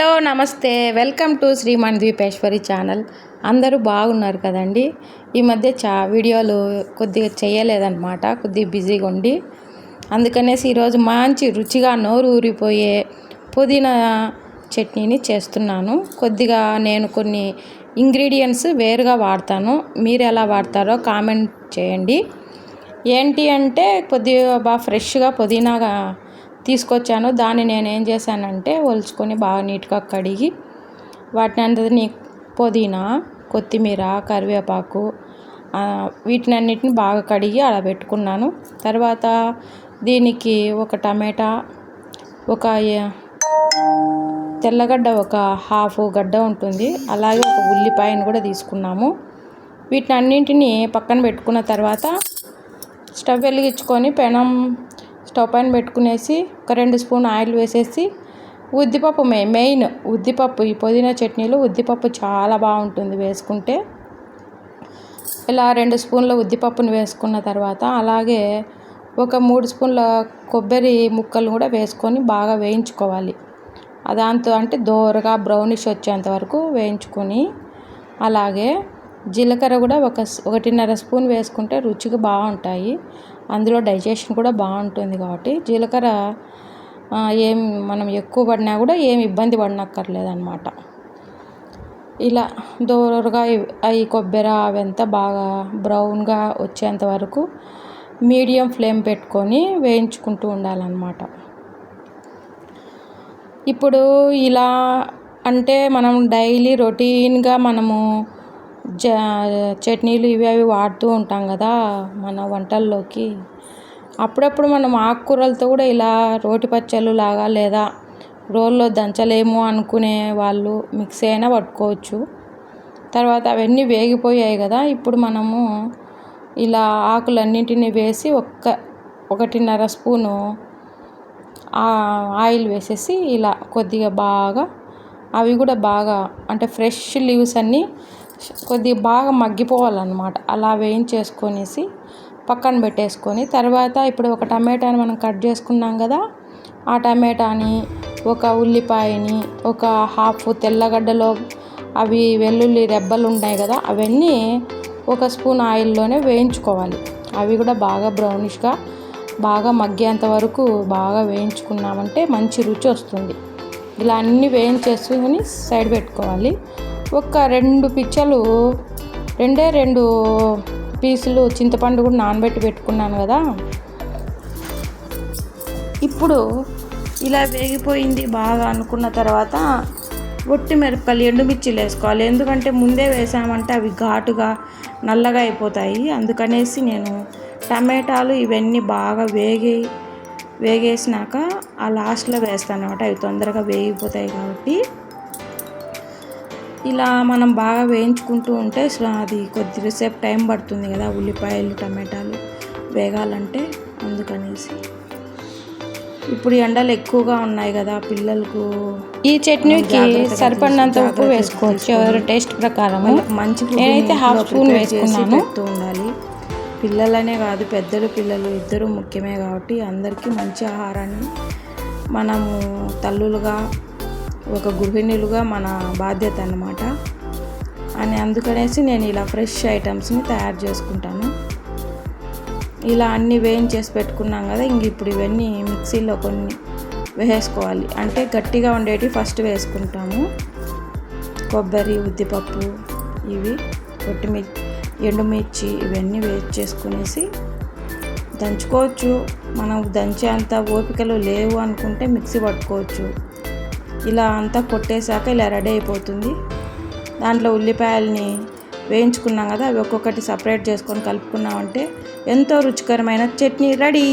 Hello నమస్తే. Welcome to Shriman Dweepeshwari channel. అందరూ బాగున్నారు కదండి? ఈ మధ్య చా వీడియోలు కొద్దిగా చేయలేదన్నమాట. కొద్దిగా బిజీగా ఉండి. అందుకనేసి ఈరోజు మంచి రుచిగా నోరు ఊరిపోయే పుదీనా చట్నీని చేస్తున్నాను. కొద్దిగా నేను కొన్ని ఇంగ్రీడియంట్స్ వేరుగా వాడతాను. మీరు ఎలా వాడతారో కామెంట్ చేయండి. ఏంటి అంటే కొద్దిగా బాగా ఫ్రెష్గా పుదీనాగా తీసుకొచ్చాను. దాన్ని నేను ఏం చేశానంటే ఒలుచుకొని బాగా నీట్గా కడిగి వాటిని అందరినీ పుదీనా కొత్తిమీర కరివేపాకు వీటిని అన్నిటిని బాగా కడిగి అలా పెట్టుకున్నాను. తర్వాత దీనికి ఒక టమాటా ఒక తెల్లగడ్డ ఒక హాఫ్ గడ్డ ఉంటుంది. అలాగే ఒక ఉల్లిపాయను కూడా తీసుకున్నాము. వీటిని అన్నింటినీ పక్కన పెట్టుకున్న తర్వాత స్టవ్ వెలిగించుకొని పెనం స్టవ్ పైన పెట్టుకునేసి ఒక రెండు స్పూన్ ఆయిల్ వేసేసి ఉద్దిపప్పు మే మెయిన్ ఉద్దిపప్పు ఈ పుదీనా చట్నీలో ఉద్దిపప్పు చాలా బాగుంటుంది వేసుకుంటే. ఇలా రెండు స్పూన్ల ఉద్దిపప్పుని వేసుకున్న తర్వాత అలాగే ఒక మూడు స్పూన్ల కొబ్బరి ముక్కలు కూడా వేసుకొని బాగా వేయించుకోవాలి. దాంతో అంటే దోరగా బ్రౌనిష్ వచ్చేంత వరకు వేయించుకొని అలాగే జీలకర్ర కూడా ఒక ఒకటిన్నర స్పూన్ వేసుకుంటే రుచిగా బాగుంటాయి. అందులో డైజెషన్ కూడా బాగుంటుంది కాబట్టి జీలకర్ర ఏం మనం ఎక్కువ పడినా కూడా ఏమి ఇబ్బంది పడనక్కర్లేదనమాట ఇలా దోరగా అవి కొబ్బరి అవంతా బాగా బ్రౌన్గా వచ్చేంత వరకు మీడియం ఫ్లేమ్ పెట్టుకొని వేయించుకుంటూ ఉండాలన్నమాట. ఇప్పుడు ఇలా అంటే మనం డైలీ రొటీన్గా మనము జ చట్నీలు ఇవి అవి వాడుతూ ఉంటాం కదా మన వంటల్లోకి. అప్పుడప్పుడు మనం ఆకుకూరలతో కూడా ఇలా రోటి పచ్చళ్ళు లాగా లేదా రోల్లో దంచలేము అనుకునే వాళ్ళు మిక్సీ అయినా పట్టుకోవచ్చు. తర్వాత అవన్నీ వేగిపోయాయి కదా ఇప్పుడు మనము ఇలా ఆకులన్నింటినీ వేసి ఒక్క ఒకటిన్నర స్పూను ఆయిల్ వేసేసి ఇలా కొద్దిగా బాగా అవి కూడా బాగా అంటే ఫ్రెష్ లీవ్స్ అన్నీ కొద్దిగా బాగా మగ్గిపోవాలన్నమాట. అలా వేయించేసుకొనేసి పక్కన పెట్టేసుకొని తర్వాత ఇప్పుడు ఒక టమాటాని మనం కట్ చేసుకున్నాం కదా ఆ టమాటాని ఒక ఉల్లిపాయని ఒక హాఫ్ తెల్లగడ్డలో అవి వెల్లుల్లి రెబ్బలు ఉన్నాయి కదా అవన్నీ ఒక స్పూన్ ఆయిల్లోనే వేయించుకోవాలి. అవి కూడా బాగా బ్రౌనిష్గా బాగా మగ్గేంత వరకు బాగా వేయించుకున్నామంటే మంచి రుచి వస్తుంది. ఇలా అన్నీ వేయించేసుకొని సైడ్ పెట్టుకోవాలి. ఒక రెండు పిచ్చలు రెండే రెండు పీసులు చింతపండు కూడా నానబెట్టి పెట్టుకున్నాను కదా. ఇప్పుడు ఇలా వేగిపోయింది బాగా అనుకున్న తర్వాత ఒట్టి మిరపకాయలు ఎండుమిర్చిలు వేసుకోవాలి. ఎందుకంటే ముందే వేసామంటే అవి ఘాటుగా నల్లగా అయిపోతాయి. అందుకనేసి నేను టమాటాలు ఇవన్నీ బాగా వేగి వేగేసినాక ఆ లాస్ట్లో వేస్తాను అనమాట అవి తొందరగా వేగిపోతాయి కాబట్టి. ఇలా మనం బాగా వేయించుకుంటూ ఉంటే అది కొద్దిసేపు టైం పడుతుంది కదా ఉల్లిపాయలు టమాటాలు వేగాలంటే అందుకనేసి. ఇప్పుడు ఎండలు ఎక్కువగా ఉన్నాయి కదా పిల్లలకు ఈ చట్నీకి సరిపడినంత ఉప్పు వేసుకోవచ్చు. ఎవరి టేస్ట్ ప్రకారం మంచి నేనైతే హాఫ్ స్పూన్ వేసుకున్నాను. ఉండాలి. పిల్లలనే కాదు పెద్దలు పిల్లలు ఇద్దరు ముఖ్యమే కాబట్టి అందరికీ మంచి ఆహారాన్ని మనము తల్లులుగా ఒక గృహిణులుగా మన బాధ్యత అన్నమాట. అని అందుకనేసి నేను ఇలా ఫ్రెష్ ఐటమ్స్ని తయారు చేసుకుంటాను. ఇలా అన్నీ వేయించేసి పెట్టుకున్నాం కదా ఇంక ఇప్పుడు ఇవన్నీ మిక్సీలో కొన్ని వేసుకోవాలి. అంటే గట్టిగా ఉండేవి ఫస్ట్ వేసుకుంటాము. కొబ్బరి ఉద్దిపప్పు ఇవి కొట్టిమిర్చి ఎండుమిర్చి ఇవన్నీ వేస్ట్ చేసుకునేసి దంచుకోవచ్చు. మనం దంచే అంత ఓపికలు లేవు అనుకుంటే మిక్సీ పట్టుకోవచ్చు. ఇలా అంతా కొట్టేశాక ఇలా రెడీ అయిపోతుంది. దాంట్లో ఉల్లిపాయల్ని వేయించుకున్నాం కదా అవి ఒక్కొక్కటి సపరేట్ చేసుకొని కలుపుకున్నామంటే ఎంతో రుచికరమైన చట్నీ రెడీ.